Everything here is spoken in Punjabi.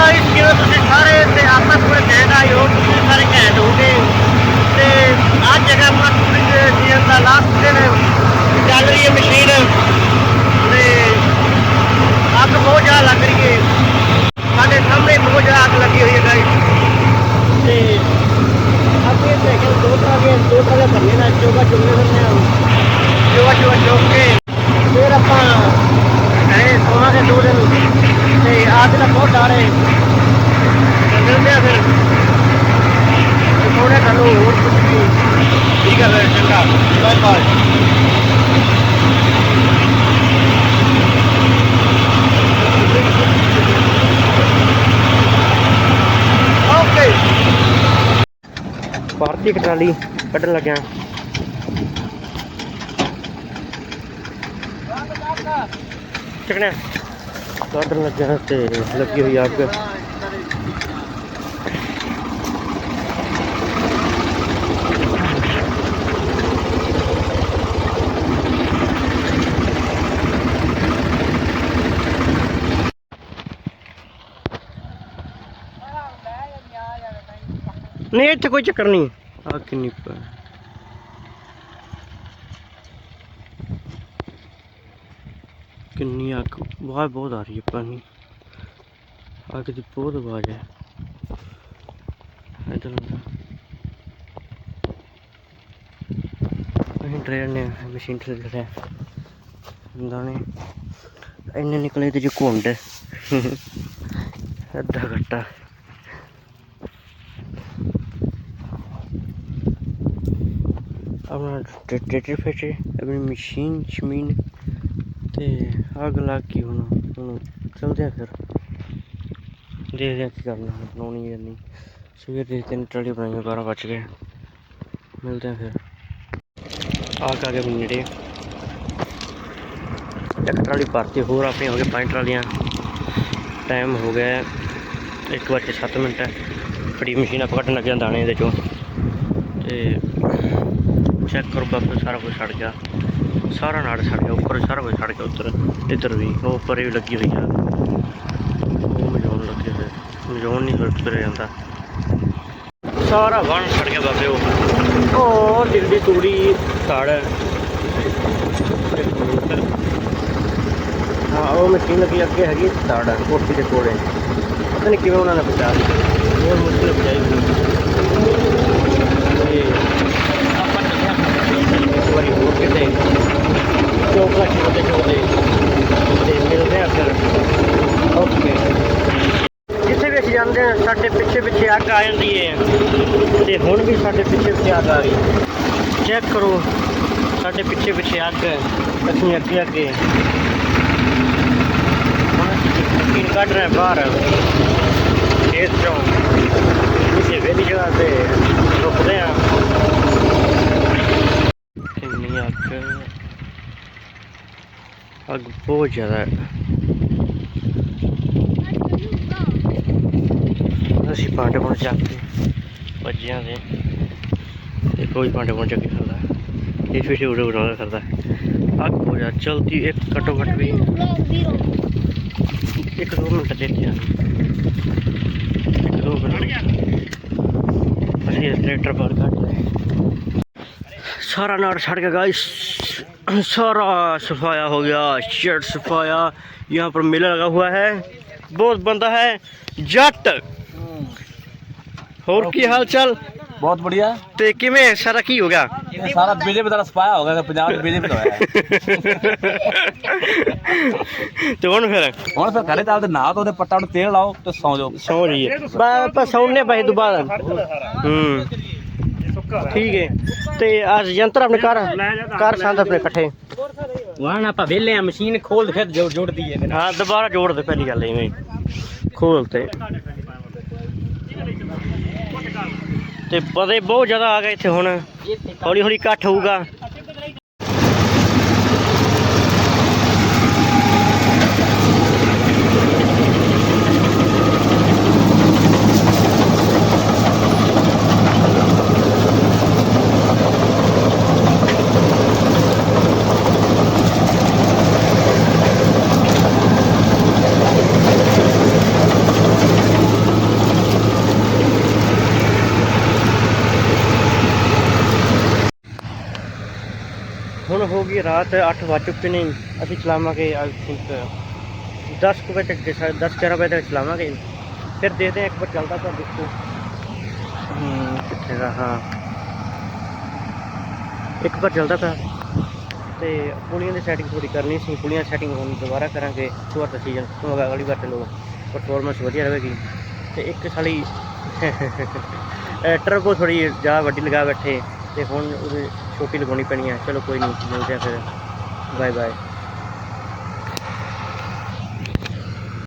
ਗਾਇਸ ਕਿਵੇਂ ਤੁਸੀਂ ਸਾਰੇ ਤੇ ਆਪਾਂ ਪੂਰੇ ਘੈਂਟ ਆਏ ਹੋ, ਤੁਸੀਂ ਸਾਰੇ ਘੈਂਟ ਹੋਗੇ ਤੇ ਅੱਜ ਜਗ੍ਹਾ ਆਪਣਾ ਟੂਰਿਸਟ ਸੀਜ਼ਨ ਦਾ ਲਾਸਟ ਦਿਨ ਚੱਲ ਰਹੀ ਹੈ ਮਸ਼ੀਨ ਤੇ ਅੱਗ ਬਹੁਤ ਜ਼ਿਆਦਾ ਲੱਗ ਰਹੀ ਹੈ। ਸਾਡੇ ਸਾਹਮਣੇ ਬਹੁਤ ਜ਼ਿਆਦਾ ਅੱਗ ਲੱਗੀ ਹੋਈ ਹੈ ਗਾਇਸ ਤੇ ਅੱਗੇ ਸਾਈਕਲ ਦੋ ਤਰ੍ਹਾਂ ਦੇ, ਦੋ ਤਰ੍ਹਾਂ ਦੇ ਭਰਨੇ ਨਾਲ ਚੋਗਾ ਚੁਗਲੇ ਹੁੰਦੇ ਆ। ਚੋਗਾ ਚੋਗਾ ਚੋਕ। ਕੇ ਫਿਰ ਆਪਾਂ ਘਰੇ ਸੋਵਾਂਗੇ ਦੋ ਦਿਨ ਤੇ ਆਜ ਦਾ ਬਹੁਤ ਡਰ ਹੈ ਤੇ ਮਿਲਦੇ ਆ ਫਿਰ ਥੋੜੇ ਕਰੋ ਹੋਰ ਕੁਝ ਵੀ ਠੀਕ ਹੈ ਫਿਰ ਚੰਗਾ bye bye okay Bharti trolley ਕੱਢਣ ਲੱਗਿਆ ਚੱਕਣਾ ਕੱਢਣ ਲੱਗਿਆ ਤੇ ਲੱਗੀ ਹੋਈ ਅੱਗ ਨਹੀਂ ਇੱਥੇ ਕੋਈ ਚੱਕਰ ਨਹੀਂ ਆ ਕਿੰਨੀ ਪ ਕਿੰਨੀ ਅੱਗ ਆਵਾਜ਼ ਬਹੁਤ ਆ ਰਹੀ ਹੈ ਪਾਣੀ। ਅੱਗ ਦੀ ਬਹੁਤ ਆਵਾਜ਼ ਹੈ। ਇੱਧਰ ਨੂੰ। ਅਸੀਂ ਡਰੇਨ ਨੇ ਮਸ਼ੀਨ ਤੇ ਲੜਿਆ ਦਾਣੇ। ਇੰਨੇ ਨਿਕਲੇ ਤੇ ਜੋ ਘੁੰਡ ਅੱਧਾ ਘੱਟਾ। ਆਪਣਾ ਟਰੈਕਟਰ ਫੈਕਟਰੀ ਆਪਣੀ ਮਸ਼ੀਨ ਸ਼ਮੀਨ ਤੇ ਅੱਗ ਲੱਗ ਗਈ ਹੁਣ ਹੁਣ ਚਲਦੇ ਆ ਫਿਰ। ਦੇਖਦੇ ਆ ਕੀ ਕਰਨਾ ਹੁਣ, ਬਣਾਉਣੀ ਹੈ ਨਹੀਂ। ਸਵੇਰ ਦੇ ਤਿੰਨ ਟਰਾਲੀ ਬਣਾਈਆਂ 12 ਵੱਜ ਗਏ। ਮਿਲਦੇ ਆ ਫਿਰ। ਆ ਕਾ ਕੇ ਨੇੜੇ। ਇੱਕ ਟਰਾਲੀ ਭਰਤੀ, ਹੋਰ ਆਪਣੇ ਹੋ ਗਏ ਪੰਜ ਟਰਾਲੀਆਂ। ਟਾਈਮ ਹੋ ਗਿਆ ਹੈ, ਇੱਕ ਵੱਜ ਕੇ ਸੱਤ ਮਿੰਟ ਫੜੀ ਮਸ਼ੀਨ ਆਪਾਂ ਕੱਢਣ ਲੱਗਿਆ ਦਾਣੇ ਦੇ ਚੋਂ। ਤੇ ਚੈੱਕ ਕਰੋ ਬਾਪੂ, ਸਾਰਾ ਕੁਝ ਛੱਡ ਗਿਆ। ਸਾਰਾ ਨਾੜ ਸੜ ਗਿਆ, ਉੱਪਰ ਸਾਰਾ ਕੁਝ ਸੜ ਗਿਆ, ਉੱਧਰ, ਇੱਧਰ ਵੀ, ਉਹ ਉੱਪਰ ਵੀ ਲੱਗੀ ਹੋਈ ਆ। ਉਹ ਮਜੋਨ ਲੱਗੇ ਹੋਏ, ਮਜੋਨ ਨਹੀਂ ਹਰਟ ਕਰਿਆ ਜਾਂਦਾ। ਸਾਰਾ ਵਣ ਸੜ ਗਿਆ ਬਾਬੇ ਉਹ। ਉਹ ਦਿਲ ਦੀ ਤੂੜੀ, ਸੜ। ਹਾਂ, ਉਹ ਮਿੱਟੀ ਲੱਗੀ, ਅੱਗੇ ਹੈਗੀ ਤੜ ਕੋਠੀ ਦੇ ਕੋਲੇ। ਪਤਾ ਨਹੀਂ ਕਿਵੇਂ ਉਹਨਾਂ ਨੇ ਬਚਾ ਲਈ ਬਹੁਤ ਮੁਸ਼ਕਿਲ ਬਚਾਈ ਹੋਈ ਤੇ ਆਪਾਂ ਚੱਲਿਆ ਇੱਕ ਵਾਰੀ ਹੋਰ ਕਿਤੇ ਚੌਕਾ ਚੋਦੇ ਚੋਦੇ ਤੇ ਮਿਲਦੇ ਆ ਫਿਰ ਓਕੇ ਜਿੱਥੇ ਵੀ ਅਸੀਂ ਜਾਂਦੇ ਹਾਂ ਸਾਡੇ ਪਿੱਛੇ ਆ ਜਾਂਦੀ ਹੈ ਤੇ ਹੁਣ ਵੀ ਸਾਡੇ ਪਿੱਛੇ ਪਿੱਛੇ ਅੱਗ ਆ ਗਈ। ਚੈੱਕ ਕਰੋ, ਸਾਡੇ ਪਿੱਛੇ ਪਿੱਛੇ ਅੱਗ ਹੈ। ਅਸੀਂ ਅੱਗੇ ਅੱਗੇ ਹੁਣ ਕੱਢ ਰਹੇ ਬਾਹਰ ਇਸ ਚੋਂ, ਕਿਸੇ ਵੇਲੀ ਜਗ੍ਹਾ ਤੇ ਰੁਕਦੇ ਆ ਕਿੰਨੀ ਅੱਗ। ਅੱਗ ਬਹੁਤ ਜ਼ਿਆਦਾ ਹੈ। ਅਸੀਂ ਭਾਂਡੇ ਪੁਣ ਚੱਕ ਕੇ ਭੱਜਿਆਂ ਦੇ ਤੇ ਕੋਈ ਭਾਂਡੇ ਪੁਣ ਚੱਕ ਕੇ ਖਾਂਦਾ ਇਹ ਫਿਰ ਉੜੇ ਉੜਾ ਕਰਦਾ ਅੱਗ ਬਹੁਤ ਜ਼ਿਆਦਾ ਚਲਦੀ ਇੱਕ ਘੱਟੋ ਘੱਟ ਵੀ ਇੱਕ ਦੋ ਮਿੰਟ ਦੇ ਕੇ ਇੱਕ ਦੋ ਮਿੰਟ ਅਸੀਂ ਟਰੈਕਟਰ ਬਾਹਰ ਕੱਢ ਲਏ सारा नाड़ सड़ गया गाइस सारा सफाया हो गया शर्ट सफाया यहाँ पर मेला लगा हुआ है बहुत बंदा है जट ਹੋਰ ਕੀ ਹਾਲ ਚਾਲ? ਬਹੁਤ ਬੜੀਆ ਤੇ ਕਿਵੇਂ ਸਾਰਾ ਕੀ ਹੋ ਗਿਆ? ਇਹ ਸਾਰਾ ਬੀਜੇਪੀ ਦਾ ਸਪਾਇਆ ਹੋ ਗਿਆ ਪੰਜਾਬ ਦੇ ਬੀਜੇਪੀ ਦਾ ਹੋਇਆ। ਤੇ ਹੁਣ ਫਿਰ? ਹੁਣ ਫਿਰ ਘਰੇ ਤਾਂ ਨਾ ਤਾਂ ਉਹਦੇ ਪੱਟਾਂ ਨੂੰ ਤੇਲ ਲਾਓ ਤੇ ਸੌਂ ਜਾਓ। ਸੌ ਰਹੀਏ ਆਪਾਂ ਸੌਣੇ ਪਏ ਦੁਬਾਰਾ। ਹੂੰ। ਠੀਕ ਹੈ ਤੇ ਅੱਜ ਯੰਤਰ ਆਪਣੇ ਘਰ ਘਰ ਸੰਦ ਆਪਣੇ ਇਕੱਠੇ। ਵਾਹਣ ਆਪਾਂ ਵੇਲੇ ਆ ਮਸ਼ੀਨ ਖੋਲ ਫਿਰ ਜੋੜ ਜੋੜ ਦਈਏ ਹਾਂ ਦੁਬਾਰਾ ਜੋੜ ਦੇ ਪਹਿਲੀ ਗੱਲ ਐਵੇਂ ਖੋਲ ਤੇ। ਤੇ ਪਤੇ ਬਹੁਤ ਜ਼ਿਆਦਾ ਆ ਗਏ ਇੱਥੇ ਹੁਣ। ਹੌਲੀ ਹੌਲੀ ਇਕੱਠ ਹੋਊਗਾ। ਹੋ ਗਈ ਰਾਤ 8 ਵੱਜ ਚੁੱਕੇ ਨੇ। ਅਸੀਂ ਚਲਾਵਾਂਗੇ ਆਈ ਥਿੰਕ 10 ਕੁ ਵਜੇ ਤੱਕ 10 11 ਵਜੇ ਤੱਕ ਚਲਾਵਾਂਗੇ। ਫਿਰ ਦੇਖਦੇ ਹਾਂ ਇੱਕ ਵਾਰ ਚੱਲਦਾ ਤਾਂ ਦੇਖੋ। ਹੂੰ, ਕਿੱਥੇ ਦਾ, ਹਾਂ। ਇੱਕ ਵਾਰ ਚੱਲਦਾ ਤਾਂ ਤੇ ਪੁਲੀਆਂ ਦੀ ਸੈਟਿੰਗ ਥੋੜੀ ਕਰਨੀ ਸੀ। ਪੁਲੀਆਂ ਸੈਟਿੰਗ ਹੁਣ ਦੁਬਾਰਾ ਕਰਾਂਗੇ। ਇਸ ਵਾਰ ਦਾ ਸੀਜ਼ਨ ਤੋਂ ਅਗਲੀ ਵਾਰ ਚਲੋ ਪਰਫਾਰਮੈਂਸ ਵਧੀਆ ਰਹੇਗੀ। ਤੇ ਇੱਕ ਸਾਲੀ ਟਰਬੋ ਥੋੜੀ ਜ਼ਿਆਦਾ ਵੱਡੀ ਲਗਾ ਬੈਠੇ। ਤੇ ਹੁਣ ਉਹਦੇ ਛੋਟੀ ਲਗਾਉਣੀ ਪੈਣੀ ਹੈ। ਚਲੋ ਕੋਈ ਨਹੀਂ ਮਿਲਦੇ ਆ ਫਿਰ। Bye bye